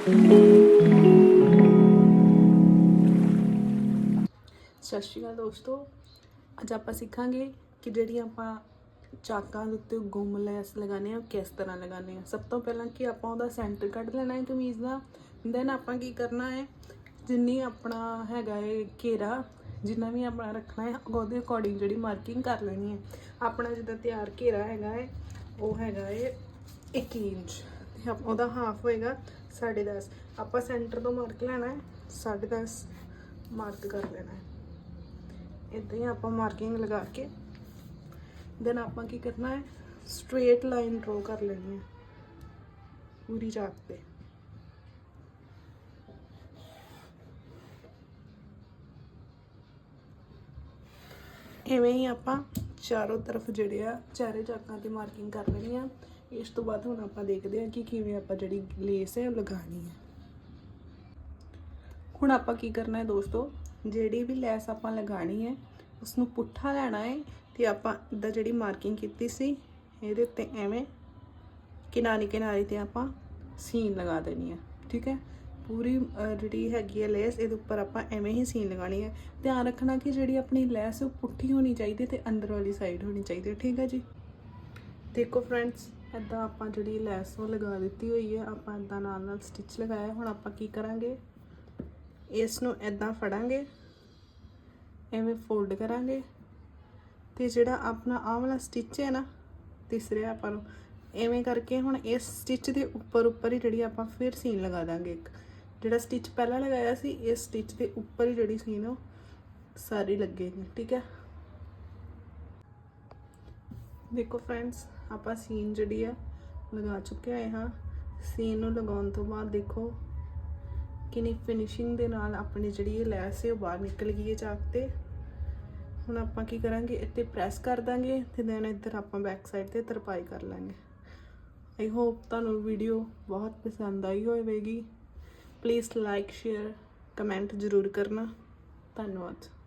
ਸਤਿ ਸ਼੍ਰੀ ਅਕਾਲ ਦੋਸਤੋ। ਅੱਜ ਆਪਾਂ ਸਿੱਖਾਂਗੇ ਕਿ ਜਿਹੜੀ ਆਪਾਂ ਚਾਕਾਂ ਦੇ ਉੱਤੇ ਗੁੰਮ ਲੈਸ ਲਗਾਉਂਦੇ ਆ ਕਿਸ ਤਰ੍ਹਾਂ ਲਗਾਉਂਦੇ ਆ ਸਭ ਤੋਂ ਪਹਿਲਾਂ ਕਿ ਆਪਾਂ ਉਹਦਾ ਸੈਂਟਰ ਕੱਢ ਲੈਣਾ ਹੈ ਕਮੀਜ਼ ਦਾ। ਦੈਨ ਆਪਾਂ ਕੀ ਕਰਨਾ ਹੈ, ਜਿੰਨੀ ਆਪਣਾ ਹੈਗਾ ਹੈ ਘੇਰਾ, ਜਿੰਨਾ ਵੀ ਆਪਣਾ ਰੱਖਣਾ ਹੈ, ਉਹਦੇ ਅਕੋਰਡਿੰਗ ਜਿਹੜੀ ਮਾਰਕਿੰਗ ਕਰ ਲੈਣੀ ਹੈ। ਆਪਣਾ ਜਿੱਦਾਂ ਤਿਆਰ ਘੇਰਾ ਹੈਗਾ ਹੈ, ਉਹ ਹੈਗਾ ਹੈ 1 ਇੰਚ। ਤੇ ਉਹਦਾ ਹਾਫ ਹੋਏਗਾ। 10.5 ਆਪਾਂ ਸੈਂਟਰ ਤੋਂ ਮਾਰਕ ਲੈਣਾ ਹੈ 10.5 ਮਾਰਕ ਕਰ ਲੈਣਾ ਹੈ। ਇਦਾਂ ਹੀ ਆਪਾਂ ਮਾਰਕਿੰਗ ਲਗਾ ਕੇ ਦੈਨ ਆਪਾਂ ਕੀ ਕਰਨਾ ਹੈ ਸਟ੍ਰੇਟ ਲਾਈਨ ਡਰਾ ਕਰ ਲੈਣੀ ਹੈ, ਪੂਰੀ ਚਾਕ ਤੇ। ਐਵੇਂ ਹੀ ਆਪਾਂ ਚਾਰੋਂ ਤਰਫ ਜਿਹੜੇ ਆ ਚਾਰੇ ਚਾਕਾਂ ਤੇ ਮਾਰਕਿੰਗ ਕਰ ਲੈਣੀ ਆ। ਇਸ ਤੋਂ ਬਾਅਦ ਹੁਣ ਆਪਾਂ ਦੇਖਦੇ ਹਾਂ ਕਿ ਕਿਵੇਂ ਆਪਾਂ ਜਿਹੜੀ ਲੇਸ ਹੈ ਉਹ ਲਗਾਣੀ ਹੈ। ਹੁਣ ਆਪਾਂ ਕੀ ਕਰਨਾ ਹੈ ਦੋਸਤੋ? ਜਿਹੜੀ ਵੀ ਲੈਸ ਆਪਾਂ ਲਗਾਣੀ ਹੈ ਉਸ ਨੂੰ ਪੁੱਠਾ ਲੈਣਾ ਹੈ ਤੇ ਆਪਾਂ ਇਦਾਂ ਜਿਹੜੀ ਮਾਰਕਿੰਗ ਕੀਤੀ ਸੀ, ਇਹਦੇ ਉੱਤੇ ਐਵੇਂ ਕਿਨਾਰੇ ਕਿਨਾਰੇ ਤੇ ਆਪਾਂ ਸੀਨ ਲਗਾ ਦੇਣੀ ਹੈ। ਠੀਕ ਹੈ? ਪੂਰੀ ਜਿਹੜੀ ਹੈਗੀ ਹੈ ਲੈਸ, ਇਹਦੇ ਉੱਪਰ ਆਪਾਂ ਐਵੇਂ ਹੀ ਸੀਨ ਲਗਾਣੀ ਹੈ। ਧਿਆਨ ਰੱਖਣਾ ਕਿ ਜਿਹੜੀ ਆਪਣੀ ਲੈਸ ਉਹ ਪੁੱਠੀ ਹੋਣੀ ਚਾਹੀਦੀ ਤੇ ਅੰਦਰ ਵਾਲੀ ਸਾਈਡ ਹੋਣੀ ਚਾਹੀਦੀ ਹੈ, ਠੀਕ ਹੈ ਜੀ? ਦੇਖੋ ਫਰੈਂਡਸ ਇਦਾਂ ਆਪਾਂ ਜਿਹੜੀ ਲੈਸ ਉਹ ਲਗਾ ਦਿੱਤੀ ਹੋਈ ਹੈ, ਆਪਾਂ ਇਦਾਂ ਨਾਲ ਨਾਲ ਸਟਿਚ ਲਗਾਇਆ, ਹੁਣ ਆਪਾਂ ਕੀ ਕਰਾਂਗੇ? ਇਸ ਨੂੰ ਇਦਾਂ ਫੜਾਂਗੇ, ਐਵੇਂ ਫੋਲਡ ਕਰਾਂਗੇ ਤੇ ਜਿਹੜਾ ਆਪਣਾ ਆਹ ਵਾਲਾ ਸਟਿਚ ਹੈ ਨਾ, ਤੀਸਰੇ ਆਪਾਂ ਨੂੰ, ਐਵੇਂ ਕਰਕੇ ਹੁਣ ਇਸ ਸਟਿਚ ਦੇ ਉੱਪਰ ਉੱਪਰ ਹੀ ਜਿਹੜੀ ਆਪਾਂ ਫਿਰ ਸੀਨ ਲਗਾ ਦਾਂਗੇ ਇੱਕ। ਜਿਹੜਾ ਸਟਿਚ ਪਹਿਲਾਂ ਲਗਾਇਆ ਸੀ ਇਸ ਸਟਿਚ ਦੇ ਉੱਪਰ ਹੀ ਜਿਹੜੀ ਸੀਨ ਉਹ ਸਾਰੀ ਲੱਗੇਗੀ ਠੀਕ ਹੈ? ਦੇਖੋ ਫਰੈਂਡਸ ਆਪਾਂ ਸੀਨ ਜਿਹੜੀ ਆ ਲਗਾ ਚੁੱਕੇ ਹੋਏ ਹਾਂ। ਸੀਨ ਨੂੰ ਲਗਾਉਣ ਤੋਂ ਬਾਅਦ ਦੇਖੋ ਕਿੰਨੀ ਫਿਨਿਸ਼ਿੰਗ ਦੇ ਨਾਲ ਆਪਣੀ ਜਿਹੜੀ ਇਹ ਲੈਸ ਹੈ ਉਹ ਬਾਹਰ ਨਿਕਲ ਗਈ ਹੈ ਚਾਕ ਤੇ। ਹੁਣ ਆਪਾਂ ਕੀ ਕਰਾਂਗੇ? ਇੱਥੇ ਪ੍ਰੈਸ ਕਰ ਦਾਂਗੇ ਤੇ ਦੈਨ ਇੱਧਰ ਆਪਾਂ ਬੈਕ ਸਾਈਡ ਤੇ ਤਰਪਾਈ ਕਰ ਲਾਂਗੇ। ਆਈ ਹੋਪ ਤੁਹਾਨੂੰ ਵੀਡੀਓ ਬਹੁਤ ਪਸੰਦ ਆਈ ਹੋਵੇਗੀ। ਪਲੀਜ਼ ਲਾਈਕ ਸ਼ੇਅਰ ਕਮੈਂਟ ਜ਼ਰੂਰ ਕਰਨਾ। ਧੰਨਵਾਦ।